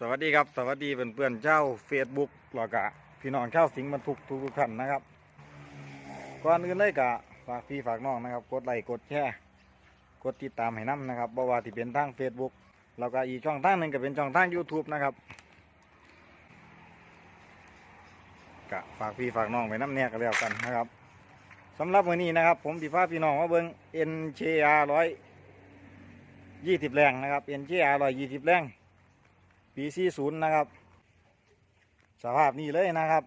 สวัสดีครับ สวัสดีเพื่อนๆเจ้าเฟซบุ๊กหลอกะพี่น้องเจ้าสิงห์บรรทุกทุกๆท่านนะครับก่อนอื่นเลยกะฝากพี่ฝากน้องนะครับ กดไลค์กดแชร์กดติดตามให้น้ำนะครับบ่ว่าที่เป็นทาง Facebook แล้วก็อีกช่องทางหนึ่งก็เป็นช่องทาง YouTube นะครับกะฝากพี่ฝากน้องไว้น้ำเนี่ยก็แล้วกันนะครับสำหรับวันนี้นะครับ ผมสิพาพี่น้องมาเบิ่ง NJR ร้อยยี่สิบแรงนะครับ NJR ร้อยยี่สิบแรง ปี40นะครับ สภาพนี้เลยนะครับ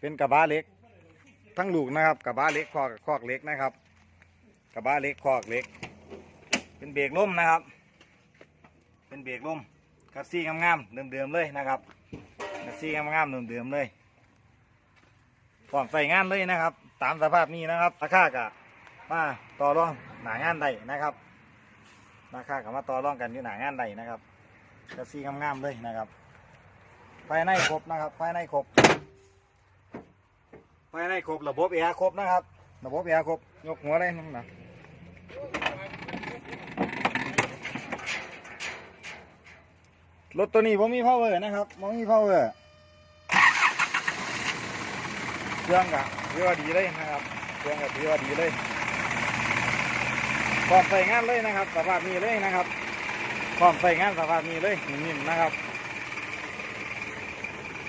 เป็นกระบะเล็ก ทั้งลูกนะครับกระบะเล็กคอกคอกเล็กนะครับกระบะเล็กคอกเล็ก เป็นเบรกล่มนะครับ เป็นเบรกล่มคัสซี่งามๆเดิมๆเลยนะครับคัสซี่งามๆเดิมๆเลยพร้อมใส่งานเลยนะครับ ตามสภาพนี้นะครับราคากะมาต่อรองหนางานใดนะครับราคากับมาต่อรองกันอยู่หนางานใดนะครับ กระซีงามๆเลยนะครับ ภายในครบนะครับ ภายในครบ ภายในครบระบบแอร์ครบนะครับ ระบบแอร์ครบ ยกหัวเลยนั่นนะรถตัวนี้ผมมี power นะครับผมมี power เครื่องกะถือว่าดีเลยนะครับ เครื่องกะถือว่าดีเลยพร้อมใส่งานเลยนะครับสภาพนี้เลยนะครับ พร้อมใส่งานสภาพนี้เลยนิ่มๆนะครับ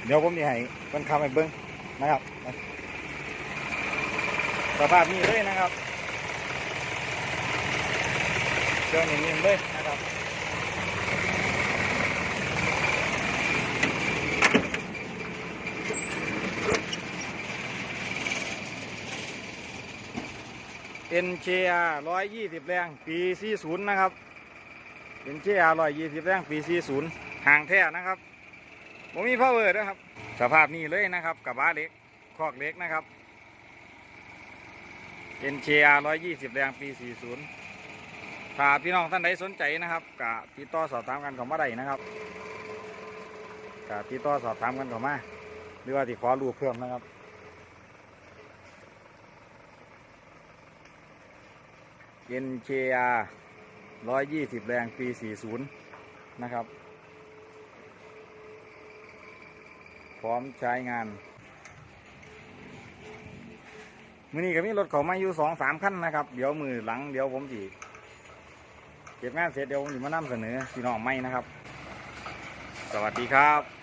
เดี๋ยวผมจะให้เป็นคำให้เบิ้งนะครับสภาพนี้เลยนะครับเครื่องนิ่มๆเลยนะครับเอ็นเร้อยยี่สิบแรง ปีสี่ศูนย์นะครับ เป็นเจ้าร้อยยี่สิบแรงปีสี่ศูนย์ห่างแท้นะครับผมมีพ่อเวอร์ด้วยครับ สภาพนี้เลยนะครับกับบ้าเล็กคอกเล็กนะครับเป็นเชียร้อยยี่สิบแรงปีสี่ศูนย์ถ้าพี่น้องท่านใดสนใจนะครับกะติดต่อสอบถามกันข้ามาได้นะครับกะติดต่อสอบถามกันข้ามาหรือว่าที่ขอรูปเพิ่มนะครับเอ็นเชีย ร้อยยี่สิบแรงปีสี่ศูนย์นะครับ พร้อมใช้งานมือนี้ก็มีรถเขามาอยู่สองสามขั้นนะครับ เดี๋ยวมือหลังเดี๋ยวผมจีเก็บงานเสร็จเดี๋ยวผมจะมานำเสนอพี่น้องไม่นะครับ สวัสดีครับ